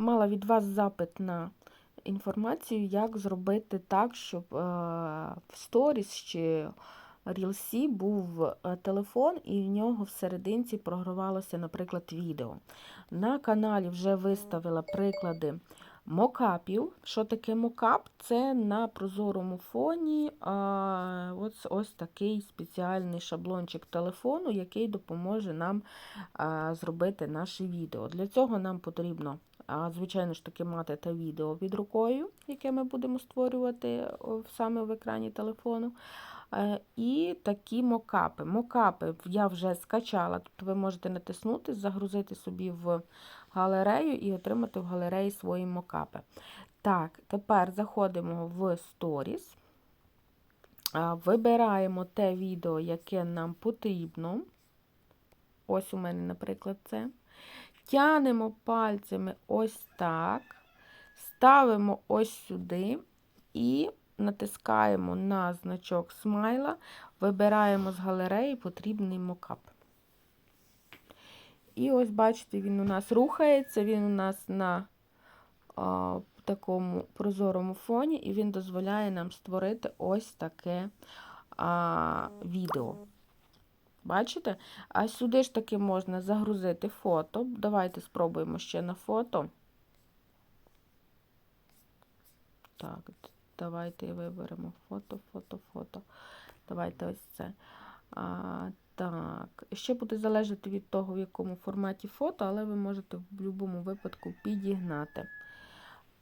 мала від вас запит на інформацію, як зробити так, щоб е, в сторіс чи Рілсі був е, телефон, і в нього всерединці програвалося, наприклад, відео. На каналі вже виставила приклади мокапів. Що таке мокап? Це на прозорому фоні а, ось, ось такий спеціальний шаблончик телефону, який допоможе нам а, зробити наше відео. Для цього нам потрібно, звичайно ж таки, мати те відео під рукою, яке ми будемо створювати саме в екрані телефону. Е, І такі мокапи. Мокапи я вже скачала, тобто ви можете натиснути, загрузити собі в галерею і отримати в галереї свої мокапи. Так, тепер заходимо в Stories, вибираємо те відео, яке нам потрібно. Ось у мене, наприклад, це. Тянемо пальцями ось так, ставимо ось сюди і натискаємо на значок смайла, вибираємо з галереї потрібний мокап. І ось, бачите, він у нас рухається, він у нас на а, такому прозорому фоні, і він дозволяє нам створити ось таке а, відео. Бачите? А сюди ж таки можна загрузити фото. Давайте спробуємо ще на фото. Так, давайте виберемо фото, фото, фото. Давайте ось це. А, Так, ще буде залежати від того, в якому форматі фото, але ви можете в будь-якому випадку підігнати.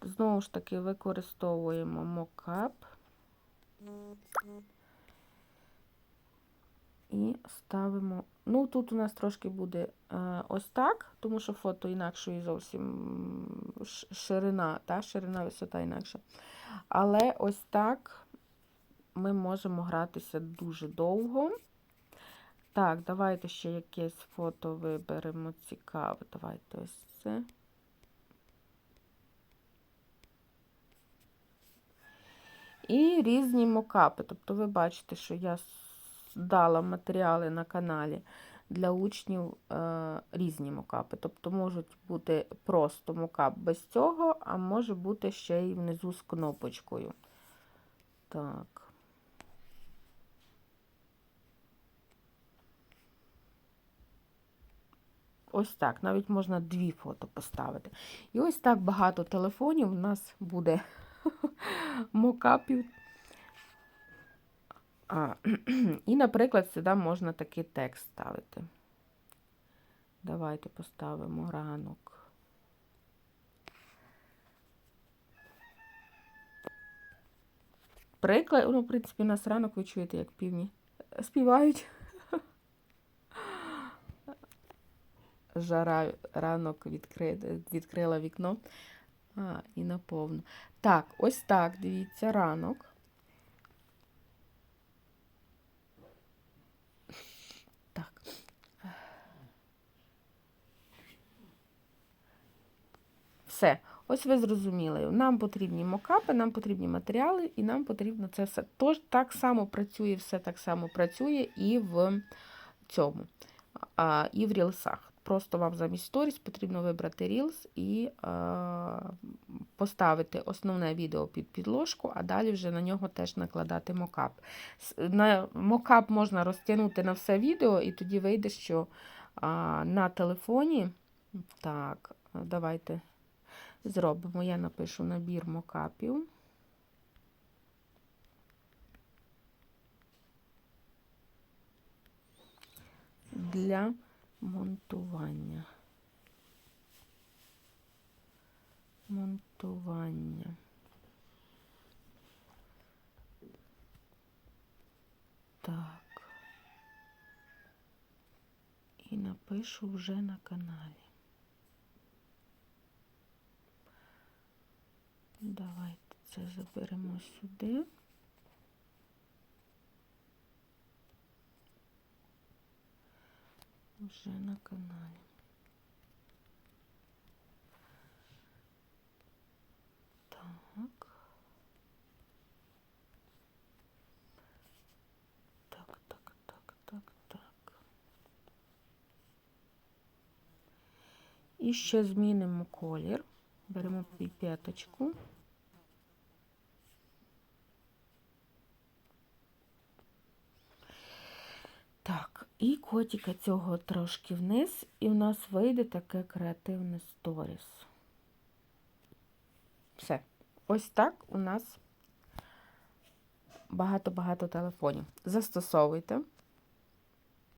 Знову ж таки, використовуємо мокап і ставимо. Ну, тут у нас трошки буде е, ось так, тому що фото інакшої зовсім ширина, та, ширина, висота інакша. Але ось так ми можемо гратися дуже довго. Так, давайте ще якесь фото виберемо цікаве. Давайте ось це. І різні мокапи. Тобто ви бачите, що я дала матеріали на каналі для учнів е, різні мокапи. Тобто можуть бути просто мокап без цього, а може бути ще й внизу з кнопочкою. Так. Ось так, навіть можна дві фото поставити. І ось так багато телефонів у нас буде мокапів. А, І, наприклад, сюди можна такий текст ставити. Давайте поставимо ранок. Приклад, ну, в принципі, у нас ранок, ви чуєте, як півні співають. Жара ранок відкри... відкрила вікно. А, і наповну. Так, ось так, дивіться, ранок. Все. Ось ви зрозуміли. Нам потрібні мокапи, нам потрібні матеріали, і нам потрібно це все. Тож так само працює, все так само працює і в цьому, а, і в рілсах. Просто вам замість сторіс потрібно вибрати Reels і а, поставити основне відео під підложку, а далі вже на нього теж накладати мокап. На Мокап можна розтягнути на все відео, і тоді вийде, що а, на телефоні. Так, давайте зробимо. Я напишу набір мокапів. Для монтування. Монтування. Так. І напишу вже на каналі. Давайте це заберемо сюди. Вже на каналі. Так. Так, так, так, так, так. І ще змінимо колір. Беремо піпеточку. Так, і котика цього трошки вниз, і в нас вийде таке креативне сторіс. Все. Ось так у нас багато-багато телефонів. Застосовуйте.